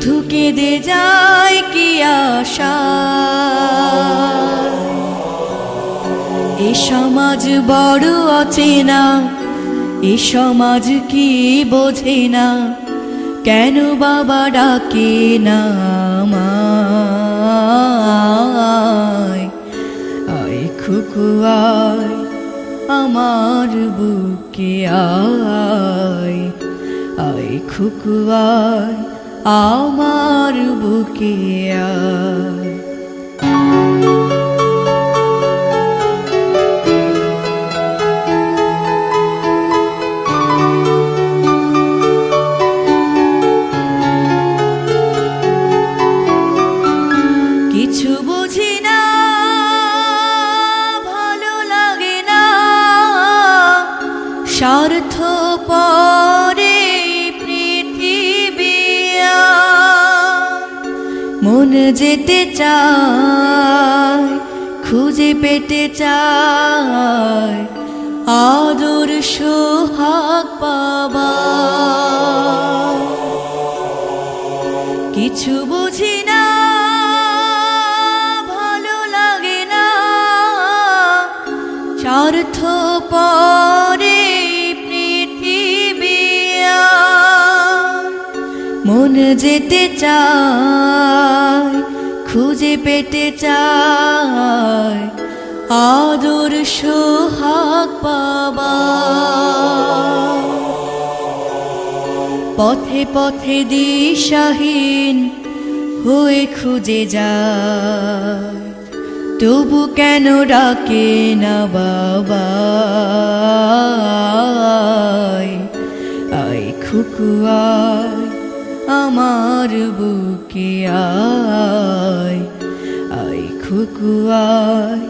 শুধু কেঁদে যায় কি আশা? এ সমাজ বড় অচেনা, এ সমাজ কি বোঝে না? কেন বাবা ডাকে না আমায়? খুকুয়ায় আমার বুকে আয়। আয় খুকুয়ায় আমার বুকে কিছু বুঝি না ভালো লাগে না। স্বার্থ মন যেতে চায়, খুঁজে পেতে চায়, আদর সোহাগ পাবা কিছু বুঝি না, ভালো লাগে না স্বার্থ যেতে চায়, খুঁজে পেতে চায়, আদর সোহাগ পাবা পথে পথে দিশাহীন হয়ে খুঁজে যায়, তবু কেন ডাকে না বাবা? আই খুকুয়ায় আমার বুকে আয় আই খুকুয়ায়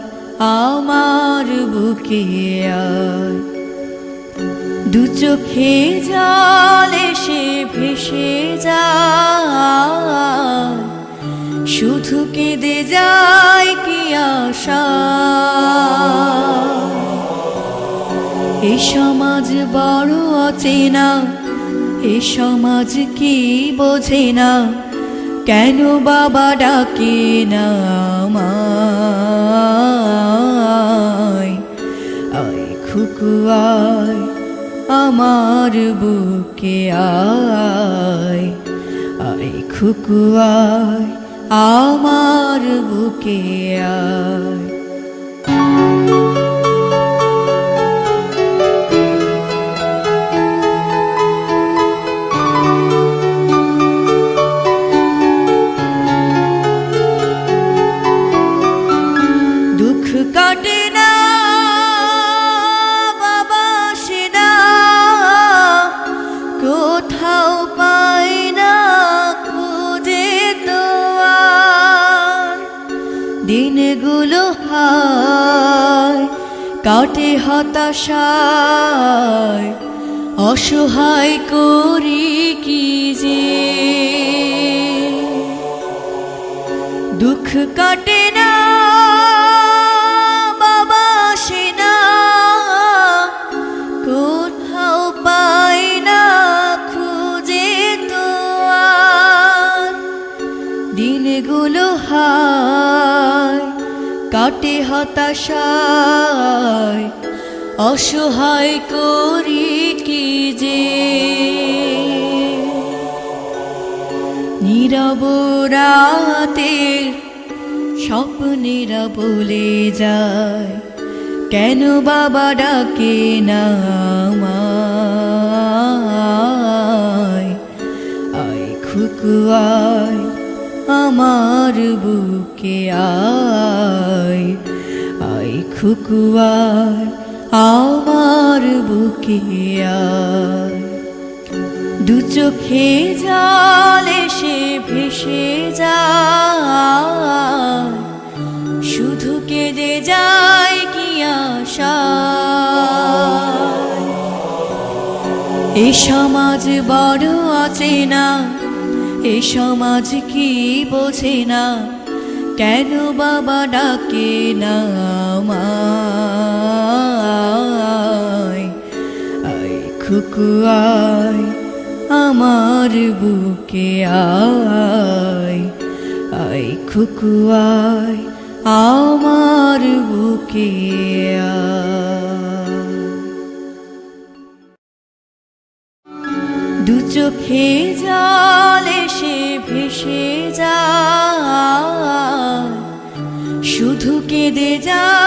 আমার বুকে আয়। দু চোখে জল এসে ভেসে যায়, শুধু কেঁদে যায় কি আশা। এ সমাজ বড় অচেনা এ সমাজ কি বোঝে না? কেন বাবা ডাকে না আমায়? আয় খুকুয়ায় আমার বুকে আয়। আয় খুকুয়ায় আমার বুকে আয়। কাটে না, বাবা সে না, কোথাও পাই না, খুঁজে তো আর। দিনগুলো হায়, কাটে হতাশায়, অসহায় করি কি যে। দুঃখ কাটে না কাটে হতাশায় অসহায় করি কি যে? নীরব রাতের স্বপ্নেরা বলে যায়, কেন বাবা ডাকে না আমায়? আয় খুকুয়ায় আমার বুকে আয়। আয় খুকুয়ায় আমার বুকে দু চোখে জল সে ভেসে যায়, শুধু কেঁদে যায় কি এ সমাজ বড় অচেনা এ সমাজ কি বোঝে না, কেন বাবা ডাকে না? আমায় খুকুয়ায় আমার বুকে, আয় আয় খুকুয়ায় আমার বুকে দু চোখে জল সে ভেসে যায়, শুধু কেঁদে আশা